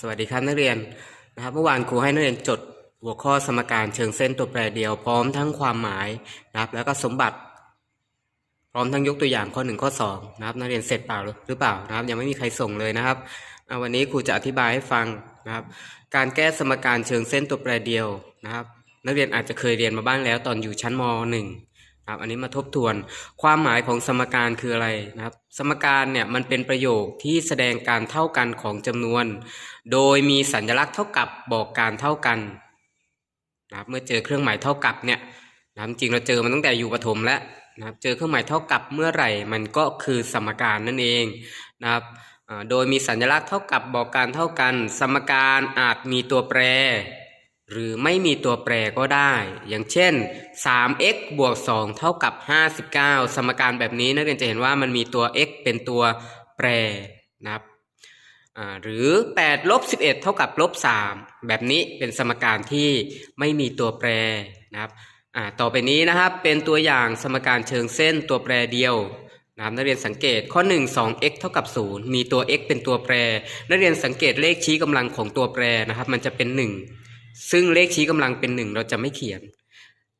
สวัสดีครับนักเรียนนะครับเมื่อวานครูให้นักเรียนจดหัวข้อสมการเชิงเส้นตัวแปรเดียวพร้อมทั้งความหมายนะครับ แล้วก็สมบัติ พร้อมทั้งยกตัวอย่างข้อหนึ่งข้อสองนะครับนักเรียนเสร็จเปล่าหรือเปล่านะครับ ยังไม่มีใครส่งเลยนะครับอะวันนี้ครูจะอธิบายให้ฟังนะครับ การแก้สมการเชิงเส้นตัวแปรเดียวนะครับ นักเรียนอาจจะเคยเรียนมาบ้างแล้วตอนอยู่ชั้นมหนึ่ง ครับอันนี้มาทบทวนความหมายของสมการคืออะไรนะครับ สมการเนี่ยมันเป็นประโยคที่แสดงการเท่ากันของจำนวน โดยมีสัญลักษณ์เท่ากับบอกการเท่ากันนะครับเมื่อเจอเครื่องหมายเท่ากับเนี่ยนะครับจริงเราเจอมันตั้งแต่อยู่ประถมแล้วนะครับเจอเครื่องหมายเท่ากับเมื่อไหร่ มันก็คือสมการนั่นเองนะครับโดยมีสัญลักษณ์เท่ากับบอกการเท่ากัน สมการอาจมีตัวแปร หรือไม่มีตัวแปรก็ได้ อย่างเช่น 3x บวก 2 เท่ากับ 59 สมการแบบนี้นักเรียนจะเห็นว่ามันมีตัว x เป็นตัวแปรนะครับหรือ8ลบ11 เท่ากับลบ3แบบนี้เป็นสมการที่ไม่มีตัวแปรนะครับต่อไปนี้นะครับเป็นตัวอย่างสมการเชิงเส้นตัวแปรเดียวนะครับนักเรียนสังเกตข้อ 1 2x เท่ากับ 0 มีตัว x เป็นตัวแปร นักเรียนสังเกตเลขชี้กำลังของตัวแปรนะครับ มันจะเป็น 1 ซึ่งเลขชี้กำลังเป็นหนึ่งเราจะไม่เขียน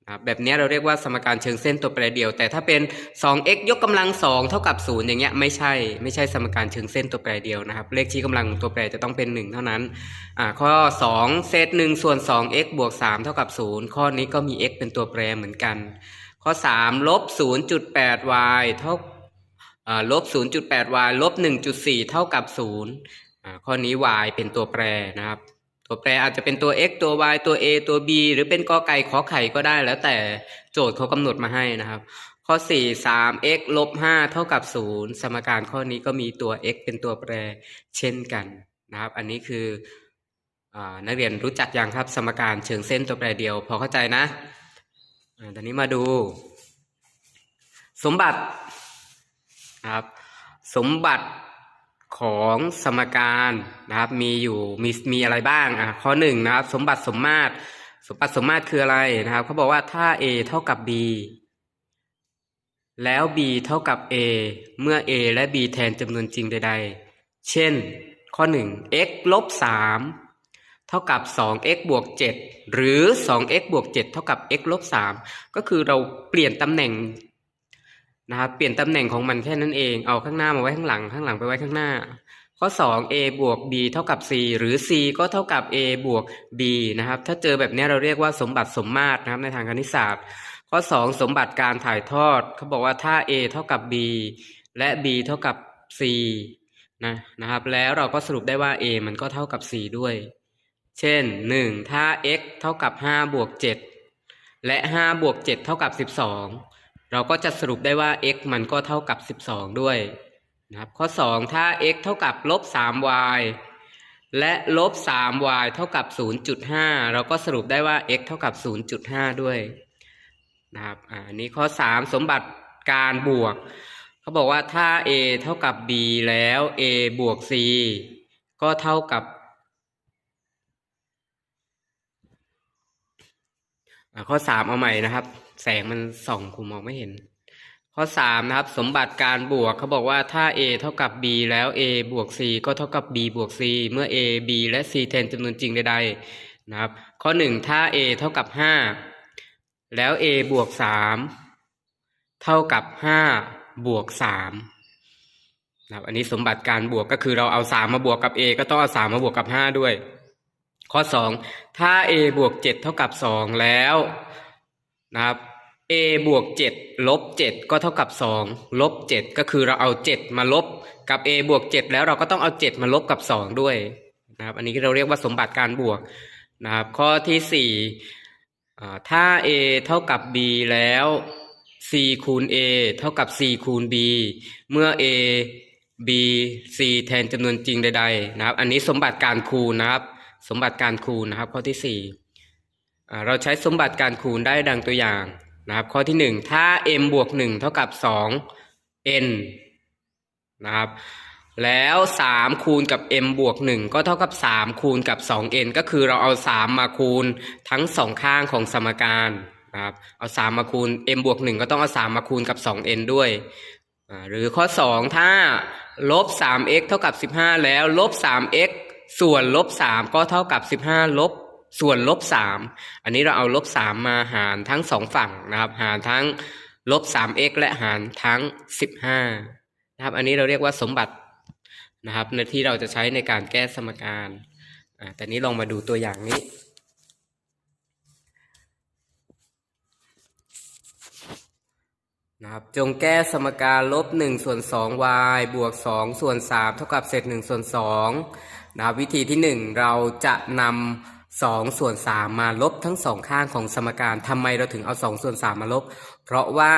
นะแบบนี้เราเรียกว่าสมการเชิงเส้นตัวแปรเดียว แต่ถ้าเป็น 2x ยกกำลัง 2 เท่ากับ 0 อย่างเงี้ยไม่ใช่ไม่ใช่สมการเชิงเส้นตัวแปรเดียวนะครับ เลขชี้กำลังของตัวแปรจะต้องเป็น 1 เท่านั้นอ่าข้อ 2 เศษ1ส่วน 2x บวก 3 เท่ากับ 0 ข้อนี้ก็มี x เป็นตัวแปรเหมือนกัน ข้อ 3 ลบ 0.8y เท่าอ่าลบ 0.8y ลบ 1.4 เท่ากับ 0 ข้อนี้ y เป็นตัวแปรนะครับ ตัวแปรอาจจะเป็นตัว x ตัว y ตัว a ตัว b หรือเป็นกอไก่ขอไข่ก็ได้ แล้วแต่โจทย์เขากำหนดมาให้นะครับ ข้อ 4 3 x ลบ5เท่ากับ 0 สมการข้อนี้ก็มีตัว x เป็นตัวแปรเช่นกันนะครับ อันนี้คืออนักเรียนรู้จักอยังครับ สมการเชิงเส้นตัวแปรเดียว พอเข้าใจนะตอนนี้มาดู สมบัติครับ สมบัติ ของสมการนะครับ มีอยู่มีมีอะไรบ้างอะข้อหนึ่งนะครับ สมบัติสมมาตร สมบัติสมมาตรคืออะไรนะครับเขาบอกว่าถ้า a เท่ากับ b แล้ว b เท่ากับ a เมื่อ a และ b แทนจำนวนจริงใด ๆ เช่น ข้อ 1 x ลบ 3 เท่ากับ 2x บวก 7 หรือ 2x บวก 7 เท่ากับ x ลบ 3 ก็คือเราเปลี่ยนตำแหน่ง นะครับ เปลี่ยนตำแหน่งของมันแค่นั้นเอง เอาข้างหน้ามาไว้ข้างหลัง ข้างหลังไปไว้ข้างหน้า ข้อ 2 a บวก b เท่ากับ c หรือ c ก็เท่ากับ a บวก b นะครับ ถ้าเจอแบบนี้เราเรียกว่าสมบัติสมมาตรนะครับในทางคณิตศาสตร์ ข้อ 2 สมบัติการถ่ายทอด เขาบอกว่าถ้า a เท่ากับ b และ b เท่ากับ c นะนะครับ แล้วเราก็สรุปได้ว่า a มันก็เท่ากับ c ด้วย เช่น 1 ถ้า x เท่ากับ5บวก7และ5บวก7เท่ากับ 12 เราก็จะสรุปได้ว่า x มันก็เท่ากับ 12 ด้วยนะครับข้อ 2 ถ้า x เท่ากับลบ 3y และลบ 3y เท่ากับ 0.5 เราก็สรุปได้ว่า x เท่ากับ 0.5 ด้วยนะครับอันนี้ข้อ 3 สมบัติการบวก เขาบอกว่าถ้า a เท่ากับ b แล้ว a บวก c ก็เท่ากับ ข้อ3เอาใหม่นะครับ แสงมันส่องครูมองไม่เห็น ข้อ3นะครับ สมบัติการบวกเขาบอกว่าถ้า a เท่ากับ b แล้ว a บวก c ก็เท่ากับ b บวก c เมื่อ a b และ c แทนจำนวนจริงใดๆนะครับ ข้อ1ถ้า a เท่ากับ5แล้ว a บวก3เท่ากับ5บวก3นะครับอันนี้สมบัติการบวกก็คือเราเอา3มมาบวกกับ a ก็ต้องเอา3มมาบวกกับ5ด้วย ข้อ 2 ถ้า a บวก7เท่ากับ 2 แล้วนะครับ a บวก7ลบ7ก็เท่ากับ2ลบ7ก็คือเราเอา 7 มาลบกับ a บวก7แล้วเราก็ต้องเอา 7 มาลบกับ 2 ด้วยนะครับอันนี้เราเรียกว่าสมบัติการบวกนะครับข้อที่4อ่ถ้า a เท่ากับ b แล้ว c คูณ a เท่ากับ c คูณ b เมื่อ a b c แทนจำนวนจริงใดๆนะครับ อันนี้สมบัติการคูณนะครับ สมบัติการคูณนะครับ ข้อที่สี่เราใช้สมบัติการคูณได้ดังตัวอย่างนะครับ ข้อที่หนึ่งถ้า m บวกหนึ่งเท่ากับสอง n นะครับแล้วสามคูณกับ m บวกหนึ่งก็เท่ากับสามคูณกับสอง n ก็คือเราเอาสามมาคูณทั้งสองข้างของสมการนะครับเอาสามมาคูณ m บวกหนึ่งก็ต้องเอาสามมาคูณกับสอง n ด้วย หรือข้อสองถ้าลบสาม x เท่ากับสิบห้าแล้วลบสาม x ส่วนลบสามก็เท่ากับสิบห้าลบส่วนลบสามอันนี้เราเอาลบสามมาหารทั้งสองฝั่งนะครับ หารทั้งลบสาม x และหารทั้งสิบห้านะครับ อันนี้เราเรียกว่าสมบัตินะครับในที่เราจะใช้ในการแก้สมการอ่าแต่นี้ลองมาดูตัวอย่างนี้นะครับจงแก้สมการลบ1ส่วน 2 y บวก 2 ส่วน 3 เท่ากับเศษ1ส่วน2 นะครับวิธีที่ 1 เราจะนำ2ส่วน3มาลบทั้งสองข้างของสมการทำไมเราถึงเอา2ส่วน3มาลบ เพราะว่า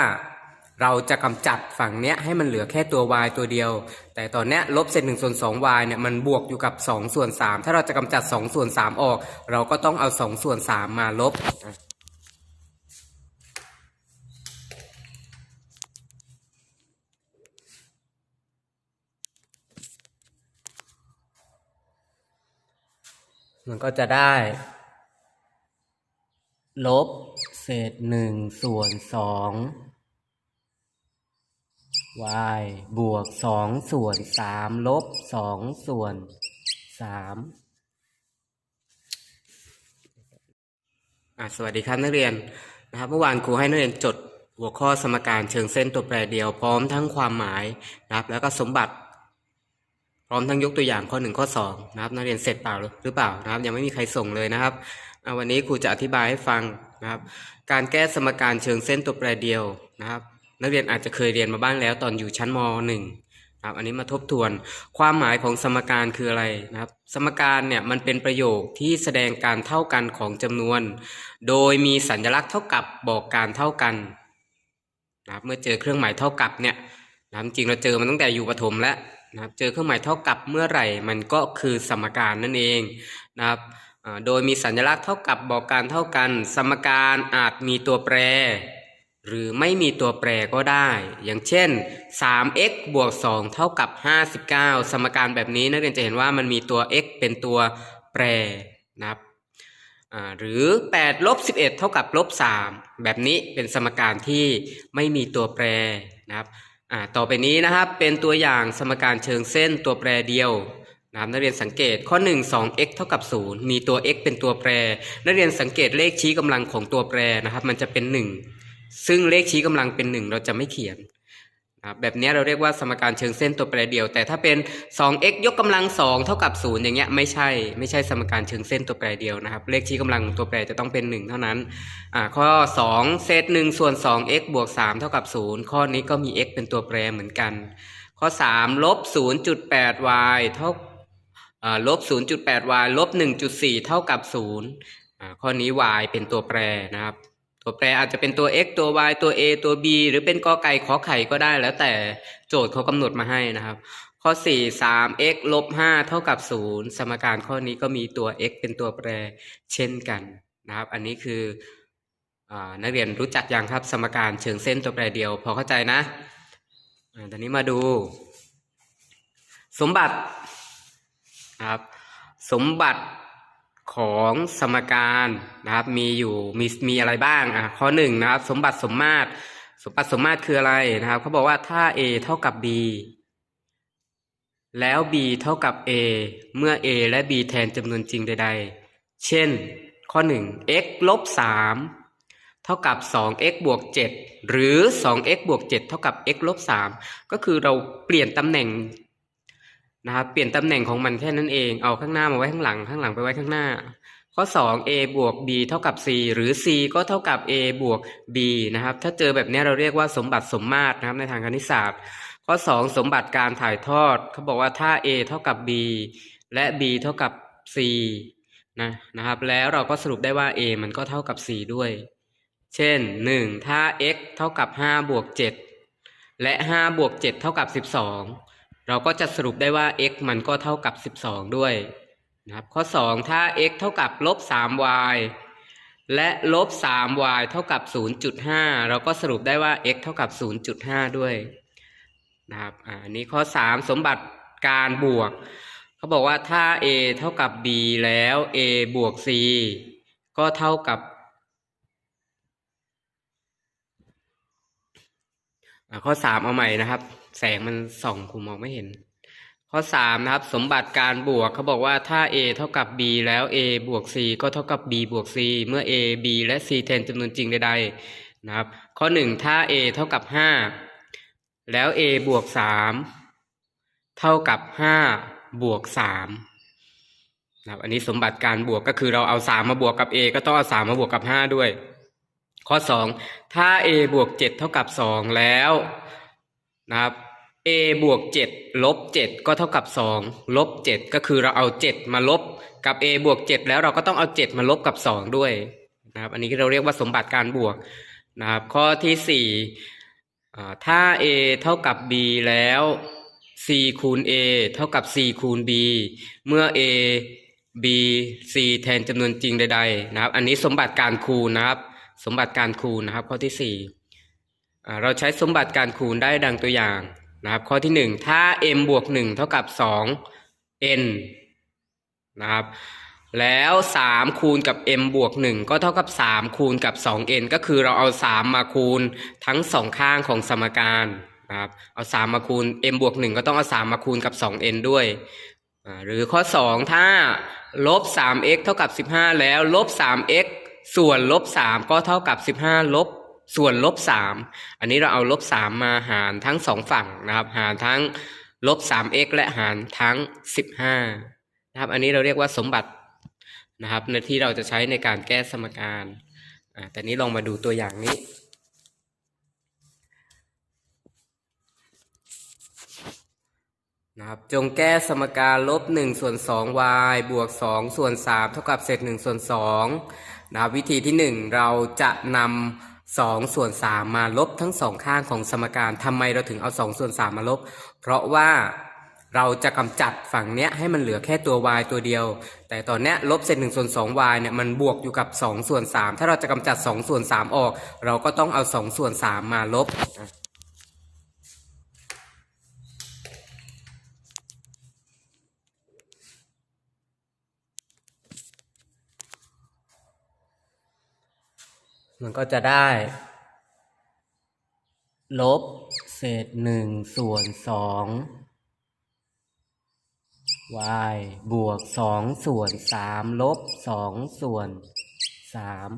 เราจะกำจัดฝั่งเนี้ยให้มันเหลือแค่ตัว y ตัวเดียว แต่ตอนเนี้ยลบเศษ1ส่วน2 y เนี่ยมันบวกอยู่กับ2ส่วน3ถ้าเราจะกำจัด2ส่วน3ออก เราก็ต้องเอา2ส่วน3มาลบ มันก็จะได้ ลบเศษหนึ่งส่วนสอง y บวกสองส่วนสามลบสองส่วนสามอะสวัสดีครับนักเรียนนะครับเมื่อวานครูให้นักเรียนจดหัวข้อสมการเชิงเส้นตัวแปรเดียวพร้อมทั้งความหมายนะครับแล้วก็สมบัติ พร้อมทั้งยกตัวอย่างข้อหนึ่งข้อสองนะครับนักเรียนเสร็จเปล่าหรือเปล่านะครับ ยังไม่มีใครส่งเลยนะครับวันนี้ครูจะอธิบายให้ฟังนะครับ การแก้สมการเชิงเส้นตัวแปรเดียวนะครับ นักเรียนอาจจะเคยเรียนมาบ้างแล้วตอนอยู่ชั้นมหนึ่งครับอันนี้มาทบทวน ความหมายของสมการคืออะไรนะครับ สมการเนี่ยมันเป็นประโยคที่แสดงการเท่ากันของจำนวน โดยมีสัญลักษณ์เท่ากับบอกการเท่ากันนะครับเมื่อเจอเครื่องหมายเท่ากับเนี่ยนะจริงเราเจอมันตั้งแต่อยู่ประถมแล้ว นะครับเจอเครื่องหมายเท่ากับเมื่อไหร่ มันก็คือสมการนั่นเองนะครับโดยมีสัญลักษณ์เท่ากับบอกการเท่ากัน สมการอาจมีตัวแปร หรือไม่มีตัวแปรก็ได้ อย่างเช่น 3x บวก 2 เท่ากับ 59 สมการแบบนี้นักเรียนจะเห็นว่ามันมีตัว x เป็นตัวแปรนะครับหรือ8ลบ11 เท่ากับลบ3แบบนี้เป็นสมการที่ไม่มีตัวแปรนะครับ อ่าต่อไปนี้นะครับเป็นตัวอย่างสมการเชิงเส้นตัวแปรเดียวนะครับนักเรียนสังเกตข้อ 1 2x เท่ากับ 0 มีตัว x เป็นตัวแปร นักเรียนสังเกตเลขชี้กำลังของตัวแปรนะครับ มันจะเป็น 1 ซึ่งเลขชี้กำลังเป็นหนึ่งเราจะไม่เขียน ครับแบบนี้เราเรียกว่าสมการเชิงเส้นตัวแปรเดียว แต่ถ้าเป็น 2x ยกกำลัง 2 เท่ากับ 0 อย่างเงี้ยไม่ใช่ไม่ใช่สมการเชิงเส้นตัวแปรเดียวนะครับ เลขชี้กำลังตัวแปรจะต้องเป็น 1 เท่านั้นอ่าข้อ 2เศษ1ส่วน 2x บวก 3 เท่ากับ 0 ข้อนี้ก็มี x เป็นตัวแปรเหมือนกัน ข้อ 3 ลบ 0.8y เท่าอ่าลบ 0.8y ลบ 1.4 เท่ากับ0อ่าข้อนี้ y เป็นตัวแปรนะครับ ตัวแปรอาจจะเป็นตัว x ตัว y ตัว a ตัว b หรือเป็นกอไก่ขอไข่ก็ได้แล้วแต่โจทย์เขากำหนดมาให้นะครับ ข้อ 4 3x ลบ5เท่ากับ 0 สมการข้อนี้ก็มีตัว x เป็นตัวแปรเช่นกันนะครับ อันนี้คืออนักเรียนรู้จักยังครับ สมการเชิงเส้นตัวแปรเดียว พอเข้าใจนะตอนนี้มาดู สมบัตินะครับสมบัติ ของสมการนะครับมีอยู่มีมีอะไรบ้างอะข้อหนึ่งนะครับสมบัติสมมาตร สมบัติสมมาตรคืออะไรนะครับเขาบอกว่าถ้า a เท่ากับ b แล้ว b เท่ากับ a เมื่อ a และ b แทนจำนวนจริงใด ๆ เช่น ข้อ 1 x ลบ3เท่ากับ 2x บวก 7 หรือ 2x บวก 7 เท่ากับ x ลบ3ก็คือเราเปลี่ยนตำแหน่ง นะครับเปลี่ยนตำแหน่งของมันแค่นั้นเอง เอาข้างหน้ามาไว้ข้างหลัง ข้างหลังไปไว้ข้างหน้า ข้อ 2 a บวก b เท่ากับ c หรือ c ก็เท่ากับ a บวก b นะครับ ถ้าเจอแบบนี้เราเรียกว่าสมบัติสมมาตรนะครับในทางคณิตศาสตร์ ข้อ 2 สมบัติการถ่ายทอด เขาบอกว่าถ้า a เท่ากับ b และ b เท่ากับ c นะนะครับแล้วเราก็สรุปได้ว่า a มันก็เท่ากับ c ด้วย เช่น 1 ถ้า x เท่ากับ 5 บวก 7 และ 5 บวก 7 เท่ากับ 12 เราก็จะสรุปได้ว่า x มันก็เท่ากับ 12 ด้วยนะครับข้อ 2 ถ้า x เท่ากับลบ 3y และลบ 3y เท่ากับ 0.5 เราก็สรุปได้ว่า x เท่ากับ 0.5 ด้วยนะครับอันนี้ข้อ 3 สมบัติการบวก เขาบอกว่าถ้า a เท่ากับ b แล้ว a บวก c ก็เท่ากับ ข้อ3เอาใหม่นะครับ แสงมันส่องผมมองไม่เห็น ข้อสามนะครับ สมบัติการบวกเขาบอกว่าถ้า a เท่ากับ b แล้ว a บวก c ก็เท่ากับ b บวก c เมื่อ a b และ c แทนจำนวนจริงใดๆนะครับ ข้อหนึ่งถ้า a เท่ากับห้าแล้ว a บวกสามเท่ากับห้าบวกสามนะครับอันนี้สมบัติการบวกก็คือเราเอาสามมาบวกกับ a ก็ต้องเอาสามมาบวกกับห้าด้วย ข้อสองถ้า a บวกเจ็ดเท่ากับสองแล้วนะครับ a บวกเจ็ดลบเจ็ดก็เท่ากับสองลบเจ็ดก็คือเราเอาเจ็ดมาลบกับ a บวกเจ็ดแล้วเราก็ต้องเอาเจ็ดมาลบกับสองด้วยนะครับ อันนี้เราเรียกว่าสมบัติการบวกนะครับ ข้อที่สี่ถ้า a เท่ากับ b แล้ว c คูณ a เท่ากับ c คูณ b เมื่อ a b c แทนจำนวนจริงใดๆนะครับ อันนี้สมบัติการคูณนะครับ สมบัติการคูณนะครับ ข้อที่สี่เราใช้สมบัติการคูณได้ดังตัวอย่างนะครับ ข้อที่หนึ่งถ้า m บวกหนึ่งเท่ากับสอง n นะครับแล้วสามคูณกับ m บวกหนึ่งก็เท่ากับสามคูณกับสอง n ก็คือเราเอาสามมาคูณทั้งสองข้างของสมการนะครับเอาสามมาคูณ m บวกหนึ่งก็ต้องเอาสามมาคูณกับสอง n ด้วย หรือข้อสองถ้าลบสาม x เท่ากับสิบห้าแล้วลบสาม x ส่วนลบสามก็เท่ากับสิบห้าลบส่วนลบสามอันนี้เราเอาลบสามมาหารทั้งสองฝั่งนะครับ หารทั้งลบสาม x และหารทั้งสิบห้านะครับ อันนี้เราเรียกว่าสมบัตินะครับในที่เราจะใช้ในการแก้สมการอ่าแต่นี้ลองมาดูตัวอย่างนี้นะครับจงแก้สมการลบ1ส่วน 2 y บวก 2 ส่วน 3 เท่ากับเศษ1ส่วน2 นะครับวิธีที่ 1 เราจะนำ2ส่วน3มาลบทั้งสองข้างของสมการทำไมเราถึงเอา2ส่วน3มาลบ เพราะว่าเราจะกำจัดฝั่งเนี้ยให้มันเหลือแค่ตัว y ตัวเดียว แต่ตอนเนี้ยลบเศษ1ส่วน2 y เนี่ยมันบวกอยู่กับ2ส่วน3ถ้าเราจะกำจัด2ส่วน3ออก เราก็ต้องเอา2ส่วน3มาลบ มันก็จะได้ ลบเศษหนึ่งส่วนสอง y บวกสองส่วนสามลบสองส่วนสาม